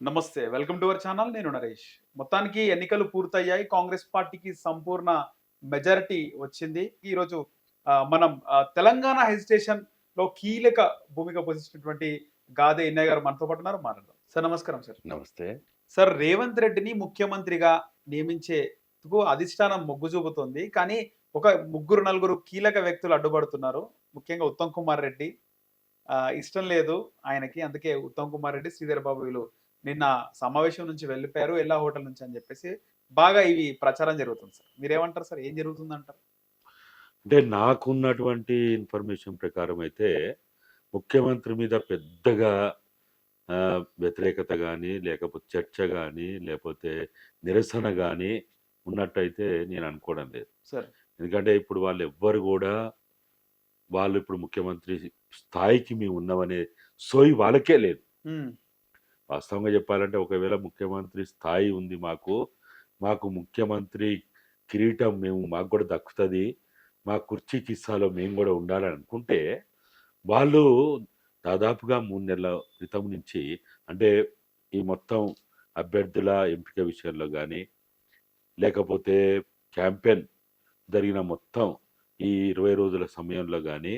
నమస్తే welcome to our channel. నేను నరేష్. మొత్తానికి ఎన్నికలు పూర్తయ్యాయి. కాంగ్రెస్ పార్టీకి సంపూర్ణ మెజారిటీ వచ్చింది. ఈరోజు మనం తెలంగాణ హెజిటేషన్లో కీలక భూమిక పోషించినటువంటి గాదే ఎన్నయ్య గారు మనతో పాటు ఉన్నారు. మాట్లాడదాం. సార్ నమస్కారం సార్. నమస్తే. సార్ రేవంత్ రెడ్డిని ముఖ్యమంత్రిగా నియమించేందుకు అధిష్టానం మొగ్గు చూపుతోంది కానీ ఒక ముగ్గురు నలుగురు కీలక వ్యక్తులు అడ్డుపడుతున్నారు. ముఖ్యంగా ఉత్తమ్ కుమార్ రెడ్డి. ఇష్టం లేదు ఆయనకి. అందుకే ఉత్తమ్ కుమార్ రెడ్డి శ్రీధర్ బాబు వీళ్ళు నిన్న సమావేశం నుంచి వెళ్ళిపోయారు ఎల్లా హోటల్ నుంచి అని చెప్పేసి బాగా ఇవి ప్రచారం జరుగుతుంది సార్. మీరేమంటారు సార్? ఏం జరుగుతుంది అంటారు అంటే నాకున్నటువంటి ఇన్ఫర్మేషన్ ప్రకారం అయితే ముఖ్యమంత్రి మీద పెద్దగా వ్యతిరేకత కానీ లేకపోతే చర్చ కానీ లేకపోతే నిరసన కానీ ఉన్నట్టయితే నేను అనుకోవడం లేదు. సార్. ఎందుకంటే ఇప్పుడు వాళ్ళు ఎవ్వరు కూడా వాళ్ళు ఇప్పుడు ముఖ్యమంత్రి స్థాయికి మేము ఉన్నామనే సోయి వాళ్ళకే లేదు. వాస్తవంగా చెప్పాలంటే ఒకవేళ ముఖ్యమంత్రి స్థాయి ఉంది మాకు మాకు ముఖ్యమంత్రి కిరీటం మేము మాకు కూడా దక్కుతుంది. మా కుర్చీ కిస్సాలో మేము కూడా ఉండాలని అనుకుంటే వాళ్ళు దాదాపుగా మూడు నెలల క్రితం నుంచి అంటే ఈ మొత్తం అభ్యర్థుల ఎంపిక విషయంలో కానీ లేకపోతే క్యాంపెయిన్ జరిగిన మొత్తం ఈ ఇరవై రోజుల సమయంలో కానీ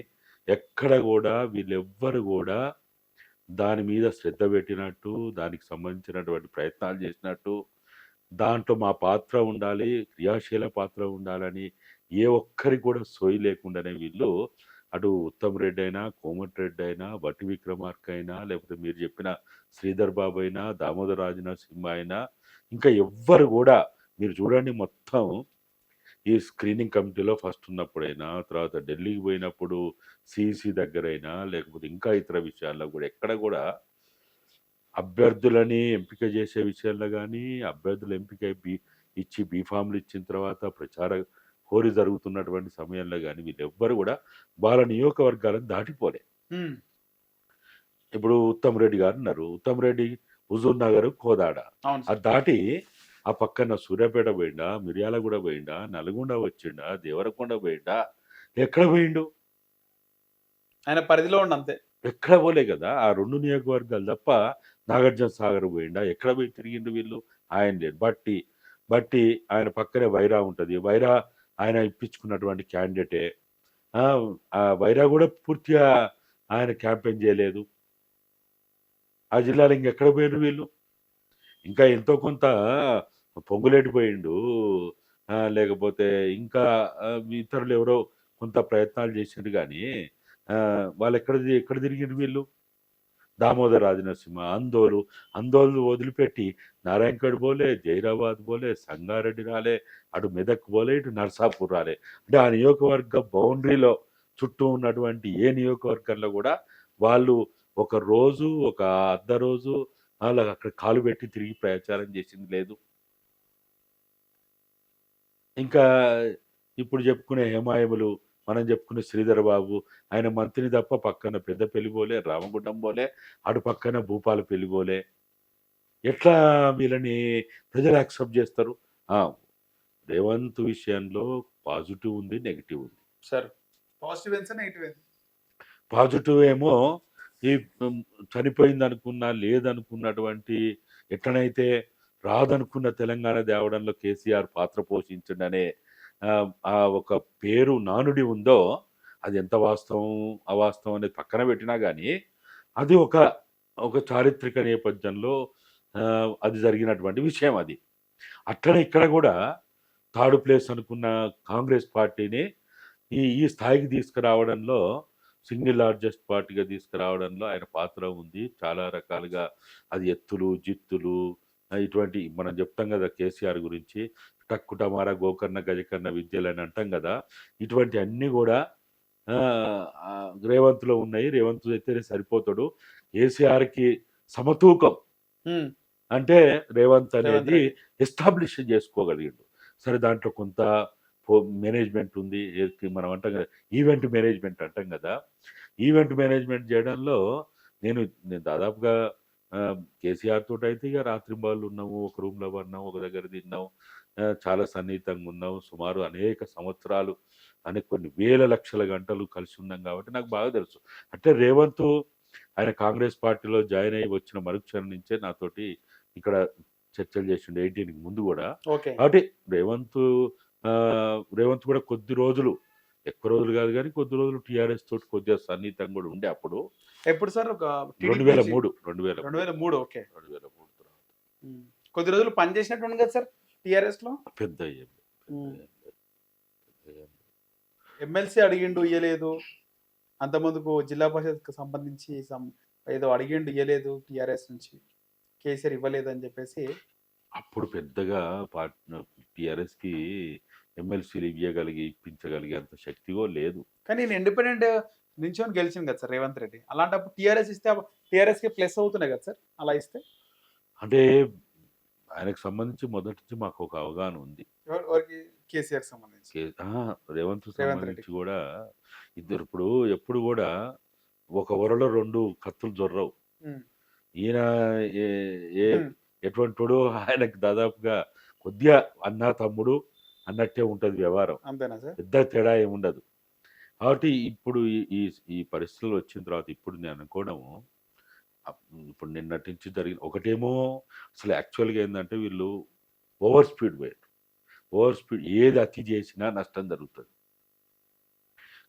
ఎక్కడ కూడా వీళ్ళెవ్వరు కూడా దాని మీద శ్రద్ధ పెట్టినట్టు దానికి సంబంధించినటువంటి ప్రయత్నాలు చేసినట్టు దాంట్లో మా పాత్ర ఉండాలి క్రియాశీల పాత్ర ఉండాలని ఏ ఒక్కరి కూడా సోయి లేకుండానే వీళ్ళు అటు ఉత్తమ్ రెడ్డి అయినా కోమటిరెడ్డి అయినా బట్టి విక్రమార్క అయినా లేకపోతే మీరు చెప్పిన శ్రీధర్ బాబు అయినా దామోదర్ రాజనాథ్ సింహ అయినా ఇంకా ఎవ్వరు కూడా మీరు చూడండి మొత్తం ఈ స్క్రీనింగ్ కమిటీలో ఫస్ట్ ఉన్నప్పుడైనా తర్వాత ఢిల్లీకి పోయినప్పుడు సిఇసి దగ్గరైనా లేకపోతే ఇంకా ఇతర విషయాల్లో కూడా ఎక్కడ కూడా అభ్యర్థులని ఎంపిక చేసే విషయంలో కానీ అభ్యర్థులు ఎంపిక బీ ఇచ్చి బీఫామ్లు ఇచ్చిన తర్వాత ప్రచార హోరీ జరుగుతున్నటువంటి సమయంలో కానీ వీళ్ళెవ్వరు కూడా వాళ్ళ నియోజకవర్గాలను దాటిపోలే. ఇప్పుడు ఉత్తమ్ రెడ్డి గారు ఉన్నారు. ఉత్తమ్ రెడ్డి హుజూర్ నగర్ కోదాడ. అది దాటి ఆ పక్కన సూర్యాపేట పోయిండా మిర్యాలగూడ పోయిండా నల్గొండ వచ్చిండా దేవరకొండ పోయిండా ఎక్కడ పోయిండు? ఆయన పరిధిలో ఉండి అంతే. ఎక్కడ పోలే కదా ఆ రెండు నియోజకవర్గాలు తప్ప నాగార్జున సాగర్ పోయిండా ఎక్కడ పోయి తిరిగిండు వీళ్ళు? ఆయన లేడు బట్టి బట్టి ఆయన పక్కనే వైరా ఉంటుంది. వైరా ఆయన ఇప్పించుకున్నటువంటి క్యాండిడేటే. ఆ, వైరా కూడా పూర్తిగా ఆయన క్యాంపెయిన్ చేయలేదు. ఆ జిల్లాలో ఇంకెక్కడ పోయిన వీళ్ళు? ఇంకా ఎంతో కొంత పొంగులేటిపోయిండు. ఆ, లేకపోతే ఇంకా ఆ, ఇతరులు ఎవరో కొంత ప్రయత్నాలు చేసిండు కానీ ఆ, వాళ్ళు ఎక్కడ తి- ఎక్కడ తిరిగిరు వీళ్ళు? దామోదర రాజనరసింహ అందోలు అందోలు వదిలిపెట్టి నారాయణఖేడ్ పోలే జైరాబాద్ పోలే సంగారెడ్డి రాలే అటు మెదక్ పోలే ఇటు నర్సాపూర్ రాలే. అంటే ఆ నియోజకవర్గ బౌండరీలో చుట్టూ ఉన్నటువంటి ఏ నియోజకవర్గంలో కూడా వాళ్ళు ఒక రోజు ఒక అర్ధ రోజు అలా అక్కడ కాలు పెట్టి తిరిగి ప్రచారం చేసింది లేదు. ఇంకా ఇప్పుడు చెప్పుకునే హేమాయములు మనం చెప్పుకునే శ్రీధర్ బాబు ఆయన మంత్రిని తప్ప పక్కన పెద్ద పెళ్ళి పోలే రామగుండం పోలే అటు పక్కన భూపాల పెళ్ళి పోలే. ఎట్లా వీళ్ళని ప్రజలు యాక్సెప్ట్ చేస్తారు? రేవంత్ విషయంలో పాజిటివ్ ఉంది నెగిటివ్ ఉంది. సార్ పాజిటివ్ నెగిటివ్ పాజిటివ్ ఏమో ఈ చనిపోయింది అనుకున్నా లేదనుకున్నటువంటి ఎట్లనైతే రాదనుకున్న తెలంగాణ తేవడంలో కేసీఆర్ పాత్ర పోషించడనే ఆ, ఒక పేరు నానుడి ఉందో అది ఎంత వాస్తవం అవాస్తవం అనేది పక్కన పెట్టినా కానీ అది ఒక ఒక చారిత్రక నేపథ్యంలో అది జరిగినటువంటి విషయం అది. అట్లనే ఇక్కడ కూడా థర్డ్ ప్లేస్ అనుకున్న కాంగ్రెస్ పార్టీని ఈ ఈ స్థాయికి తీసుకురావడంలో సింగిల్ లార్జెస్ట్ పార్టీగా తీసుకురావడంలో ఆయన పాత్ర ఉంది. చాలా రకాలుగా అది ఎత్తులు జిత్తులు ఇటువంటి మనం చెప్తాం కదా కేసీఆర్ గురించి టక్కు టమారా గోకర్ణ గజకర్ణ విద్యలు అని అంటాం కదా ఇటువంటి అన్నీ కూడా రేవంత్లో ఉన్నాయి. రేవంత్ అయితే సరిపోతాడు. కేసీఆర్కి సమతూకం. అంటే రేవంత్ అనేది ఎస్టాబ్లిష్ చేసుకోగలిగిండు. సరే దాంట్లో కొంత మేనేజ్మెంట్ ఉంది. మనం అంటాం కదా ఈవెంట్ మేనేజ్మెంట్ అంటాం కదా ఈవెంట్ మేనేజ్మెంట్ చేయడంలో నేను దాదాపుగా కేసీఆర్ తోటి అయితే ఇక రాత్రి బాళ్ళు ఉన్నాము ఒక రూమ్లో పడినాము ఒక దగ్గర తిన్నాము చాలా సన్నిహితంగా ఉన్నాము. సుమారు అనేక సంవత్సరాలు అనే కొన్ని వేల లక్షల గంటలు కలిసి ఉన్నాం కాబట్టి నాకు బాగా తెలుసు. అంటే రేవంత్ ఆయన కాంగ్రెస్ పార్టీలో జాయిన్ అయ్యి వచ్చిన మరుక్షణం నుంచే నాతోటి ఇక్కడ చర్చలు చేసిండు ఎయిటీన్కి ముందు కూడా. కాబట్టి రేవంత్ ఆ, రేవంత్ కూడా కొద్ది రోజులు ఎక్కువ రోజులు కాదు కానీ కొద్ది రోజులు టీఆర్ఎస్ తోటి కొద్దిగా సన్నిహితంగా కూడా ఉండే అప్పుడు. ఎప్పుడు సార్ ఒక రెండు వేల మూడు రెండు వేల రెండు వేల మూడు ఓకే. రెండు వేల మూడు తర్వాత. కొద్ది రోజులు పని చేసినట్టు కదా సార్ టిఆర్ఎస్లో పెద్ద. ఎమ్మెల్సీ అడిగిండు ఇయ్యలేదు. అంత ముందుకు జిల్లా పరిషత్ సంబంధించి ఏదో అడిగిండు ఇయ్యలేదు టిఆర్ఎస్ నుంచి. కేసీఆర్ ఇవ్వలేదు అని చెప్పేసి అప్పుడు పెద్దగా టిఆర్ఎస్కి ఎమ్మెల్సీలు ఇవ్వగలిగి ఇప్పించగలిగే అంత శక్తిగో లేదు. కానీ నేను ఇండిపెండెంట్ నించొని గెలిచింది కదా సార్ రేవంత్ రెడ్డి. అలాంటప్పుడు టిఆర్ఎస్ ఇస్తే టిఆర్ఎస్కి ప్లస్ అవుతున్నాయి కదా సార్ అలా ఇస్తే? అంటే ఆయనకు సంబంధించి మొదటి నుంచి మాకు ఒక అవగాహన ఉంది. కేసీఆర్ సంబంధించి. రేవంత్ సంబంధించి కూడా ఇద్దరు ఇప్పుడు ఎప్పుడు కూడా ఒక వరలో రెండు కత్తులు జొర్రవు. ఈయన ఏ. ఎటువంటివాడు ఆయనకు దాదాపుగా కొద్దిగా అన్న తమ్ముడు అన్నట్టే ఉంటది వ్యవహారం. అంతేనా సార్? పెద్ద తేడా ఏమి ఉండదు. కాబట్టి ఇప్పుడు ఈ- ఈ ఈ పరిస్థితులు వచ్చిన తర్వాత ఇప్పుడు నేను అనుకోవడము ఇప్పుడు నిన్నటి నుంచి జరిగిన ఒకటేమో అసలు యాక్చువల్గా ఏంటంటే వీళ్ళు ఓవర్ స్పీడ్ పోయారు. ఓవర్ స్పీడ్ ఏది అతి చేసినా నష్టం జరుగుతుంది.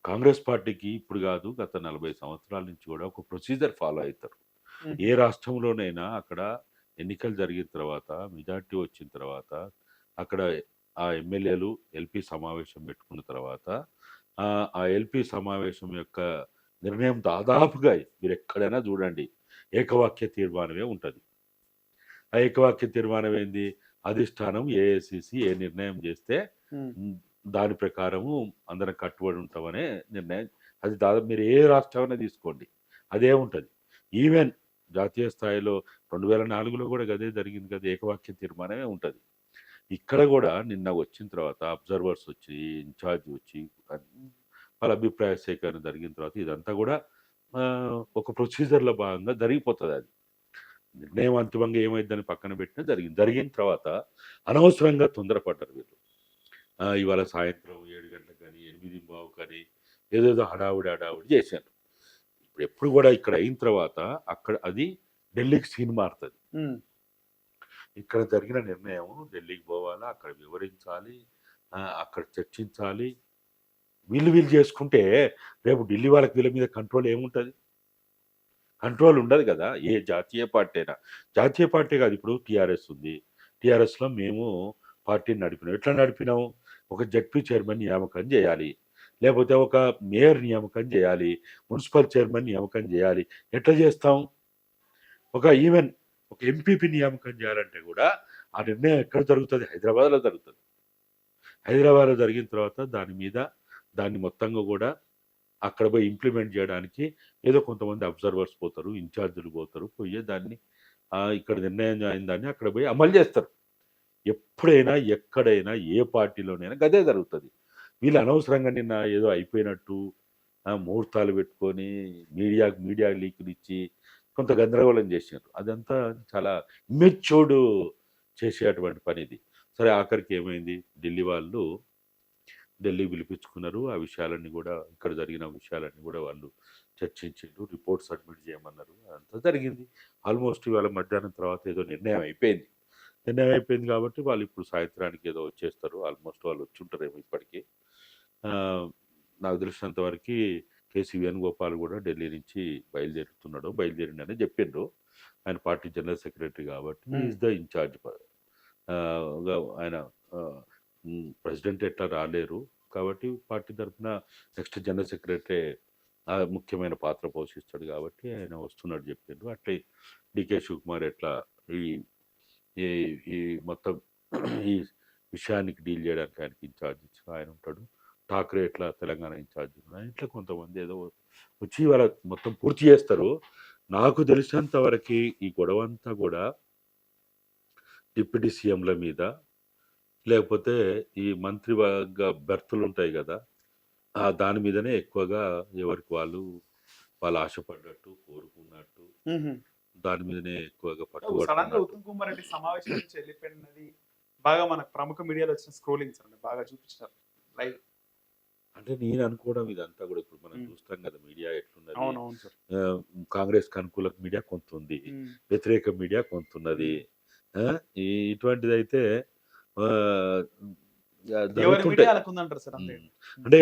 కాంగ్రెస్ పార్టీకి ఇప్పుడు కాదు గత నలభై సంవత్సరాల నుంచి కూడా ఒక ప్రొసీజర్ ఫాలో అవుతారు. ఏ రాష్ట్రంలోనైనా అక్కడ ఎన్నికలు జరిగిన తర్వాత మెజార్టీ వచ్చిన తర్వాత అక్కడ ఆ ఎమ్మెల్యేలు ఎల్పి సమావేశం పెట్టుకున్న తర్వాత ఆ, ఎల్పి సమావేశం యొక్క నిర్ణయం దాదాపుగా మీరు ఎక్కడైనా చూడండి ఏకవాక్య తీర్మానమే ఉంటుంది. ఆ ఏకవాక్య తీర్మానం ఏంది? అధిష్టానం ఏఐసిసి ఏ నిర్ణయం చేస్తే దాని ప్రకారము అందరం కట్టుబడి ఉంటామనే నిర్ణయం. అది దాదాపు మీరు ఏ రాష్ట్రమైనా తీసుకోండి అదే ఉంటుంది. ఈవెన్ జాతీయ స్థాయిలో రెండు వేల నాలుగులో కూడా గదే జరిగింది కదా ఏకవాక్య తీర్మానమే ఉంటుంది. ఇక్కడ కూడా నిన్న వచ్చిన తర్వాత అబ్జర్వర్స్ వచ్చి ఇన్ఛార్జ్ వచ్చి వాళ్ళ అభిప్రాయ సేకరణ జరిగిన తర్వాత ఇదంతా కూడా ఒక ప్రొసీజర్లో భాగంగా జరిగిపోతుంది అది నిర్ణయం అంతిమంగా ఏమైందని పక్కన పెట్టినా జరిగింది. జరిగిన తర్వాత అనవసరంగా తొందరపడ్డారు వీళ్ళు. ఇవాళ సాయంత్రం ఏడు గంటలకు కానీ ఎనిమిది బావు కానీ ఏదేదో హడావుడి హడావుడి చేశారు. ఇప్పుడు ఎప్పుడు కూడా ఇక్కడ అయిన తర్వాత అక్కడ అది ఢిల్లీకి సీన్ మారుతుంది. ఇక్కడ జరిగిన నిర్ణయం ఢిల్లీకి పోవాలా అక్కడ వివరించాలి అక్కడ చర్చించాలి. వీళ్ళు వీళ్ళు చేసుకుంటే రేపు ఢిల్లీ వాళ్ళకి వీళ్ళ మీద కంట్రోల్ ఏముంటుంది? కంట్రోల్ ఉండదు కదా ఏ జాతీయ పార్టీ అయినా జాతీయ పార్టీ కాదు ఇప్పుడు టీఆర్ఎస్ ఉంది. టీఆర్ఎస్లో మేము పార్టీని నడిపినాం. ఎట్లా నడిపినాము ఒక జడ్పీ చైర్మన్ నియామకం చేయాలి లేకపోతే ఒక మేయర్ నియామకం చేయాలి మున్సిపల్ చైర్మన్ నియామకం చేయాలి. ఎట్లా చేస్తాం? ఒక ఈవెన్ ఒక ఎంపీపీ నియామకం చేయాలంటే కూడా ఆ నిర్ణయం ఎక్కడ జరుగుతుంది? హైదరాబాద్లో జరుగుతుంది. హైదరాబాద్లో జరిగిన తర్వాత దాని మీద దాన్ని మొత్తంగా కూడా అక్కడ పోయి ఇంప్లిమెంట్ చేయడానికి ఏదో కొంతమంది అబ్జర్వర్స్ పోతారు ఇన్ఛార్జీలు పోతారు పోయి దాన్ని ఇక్కడ నిర్ణయం అయిన దాన్ని అక్కడ పోయి అమలు చేస్తారు. ఎప్పుడైనా ఎక్కడైనా ఏ పార్టీలోనైనా గదే జరుగుతుంది. వీళ్ళు అనవసరంగా నిన్న ఏదో అయిపోయినట్టు ముహూర్తాలు పెట్టుకొని మీడియాకు మీడియా లీకులు ఇచ్చి కొంత గందరగోళం చేసినారు. అదంతా చాలా మెచ్యూర్డ్ చేసేటువంటి పని ఇది. సరే ఆఖరికి ఏమైంది? ఢిల్లీ వాళ్ళు ఢిల్లీ పిలిపించుకున్నారు. ఆ విషయాలన్నీ కూడా ఇక్కడ జరిగిన విషయాలన్నీ కూడా వాళ్ళు చర్చించారు. రిపోర్ట్ సబ్మిట్ చేయమన్నారు. అదంతా జరిగింది. ఆల్మోస్ట్ ఇవాళ మధ్యాహ్నం తర్వాత ఏదో నిర్ణయం అయిపోయింది. నిర్ణయం అయిపోయింది కాబట్టి వాళ్ళు ఇప్పుడు సాయంత్రానికి ఏదో వచ్చేస్తారు. ఆల్మోస్ట్ వాళ్ళు వచ్చి ఉంటారేమో ఇప్పటికీ. నాకు తెలిసినంతవరకు కేసీ వేణుగోపాల్ కూడా ఢిల్లీ నుంచి బయలుదేరుతున్నాడు. బయలుదేరిండని చెప్పిండ్రు ఆయన పార్టీ జనరల్ సెక్రటరీ కాబట్టి. ఈజ్ ద ఇన్ఛార్జ్ ఆయన ప్రెసిడెంట్ ఎట్లా రాలేరు. కాబట్టి పార్టీ తరఫున నెక్స్ట్ జనరల్ సెక్రటరీ ముఖ్యమైన పాత్ర పోషిస్తాడు కాబట్టి ఆయన వస్తున్నాడు చెప్పిండ్రు అట్లే డికే శివకుమార్ ఎట్లా ఈ ఈ ఈ మొత్తం ఈ విషయానికి డీల్ చేయడానికి ఆయనకి ఇన్ఛార్జ్ ఇచ్చిన ఆయన ఉంటాడు. ఠాక్రే ఎట్లా తెలంగాణ ఇన్ఛార్జ్ ఇట్లా కొంతమంది ఏదో వచ్చి వాళ్ళ మొత్తం పూర్తి చేస్తారు. నాకు తెలిసినంత వరకు ఈ గొడవ అంతా కూడా డిప్యూటీ సీఎంల మీద లేకపోతే ఈ మంత్రివర్గ బెర్తులు ఉంటాయి కదా ఆ దాని మీదనే ఎక్కువగా ఎవరికి వాళ్ళు వాళ్ళు ఆశపడ్డట్టు కోరుకున్నట్టు. దాని మీదనే ఎక్కువగా ఉత్తమ్ కుమార్ రెడ్డి సమావేశం నుంచి వెళ్ళిపోయినది బాగా మనకు ప్రముఖ మీడియాలో వచ్చిన స్క్రోలింగ్స్ అండి బాగా చూపించారు. లైవ్. అంటే నేను అనుకోవడం ఇదంతా కూడా ఇప్పుడు మనం. చూస్తాం కదా మీడియా ఎట్లున్నది. కాంగ్రెస్కి అనుకూల మీడియా కొంత ఉంది. వ్యతిరేక మీడియా కొంత ఉన్నది ఇటువంటిది అయితే. అంటే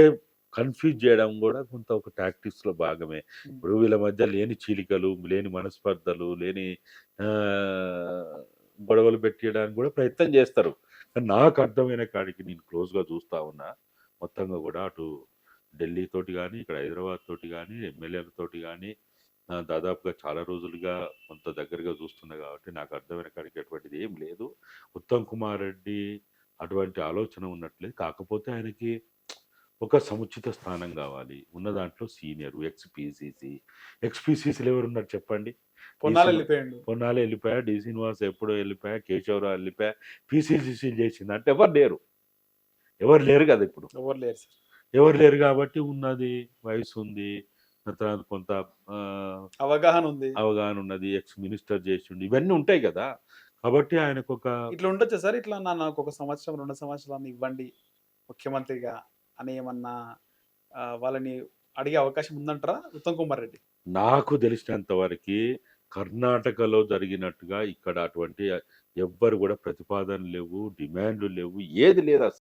కన్ఫ్యూజ్ చేయడం కూడా కొంత ఒక టాక్టిక్స్లో భాగమే. ఇప్పుడు వీళ్ళ మధ్య లేని చీలికలు లేని మనస్పర్ధలు లేని గొడవలు పెట్టియడానికి కూడా ప్రయత్నం చేస్తారు. నాకు అర్థమైన కాడికి నేను క్లోజ్గా చూస్తా ఉన్నా మొత్తంగా కూడా అటు ఢిల్లీ తోటి కానీ ఇక్కడ హైదరాబాద్ తోటి కానీ ఎమ్మెల్యేలతోటి కానీ దాదాపుగా చాలా రోజులుగా కొంత దగ్గరగా చూస్తున్నా కాబట్టి నాకు అర్థమైన కాడికి అటువంటిది ఏం లేదు. ఉత్తమ్ కుమార్ రెడ్డి అటువంటి ఆలోచన ఉన్నట్లేదు. కాకపోతే ఆయనకి ఒక సముచిత స్థానం కావాలి. ఉన్న దాంట్లో సీనియర్ ఎక్స్ పిసిసి. ఎక్స్ పిసిసిలు ఎవరు ఉన్నారు చెప్పండి పొన్నాలు వెళ్ళిపోయా? డి శ్రీనివాస్ ఎప్పుడో వెళ్ళిపోయా? కేశవరావు వెళ్ళిపోయా? పిసిసిసి చేసింది? అంటే ఎవరు లేరు. ఎవరు లేరు కదా ఇప్పుడు. ఎవరు లేరు సార్. ఎవరు లేరు కాబట్టి ఉన్నది వయసు ఉంది తర్వాత కొంత అవగాహన ఉంది. అవగాహన ఉన్నది ఎక్స్ మినిస్టర్ చేసిండు ఇవన్నీ ఉంటాయి కదా. కాబట్టి ఆయనకు ఒక ఇట్లా ఉండొచ్చా సార్? ఇట్లా నాకు ఒక సంవత్సరం రెండు సంవత్సరాలు ఇవ్వండి ముఖ్యమంత్రిగా అని ఏమన్నా వాళ్ళని అడిగే అవకాశం ఉందంటారా? ఉత్తమ్ కుమార్ రెడ్డి. నాకు తెలిసినంత వరకు కర్ణాటకలో జరిగినట్టుగా ఇక్కడ అటువంటి ఎవ్వరు కూడా ప్రతిపాదనలు లేవు డిమాండ్లు లేవు ఏది లేదు అసలు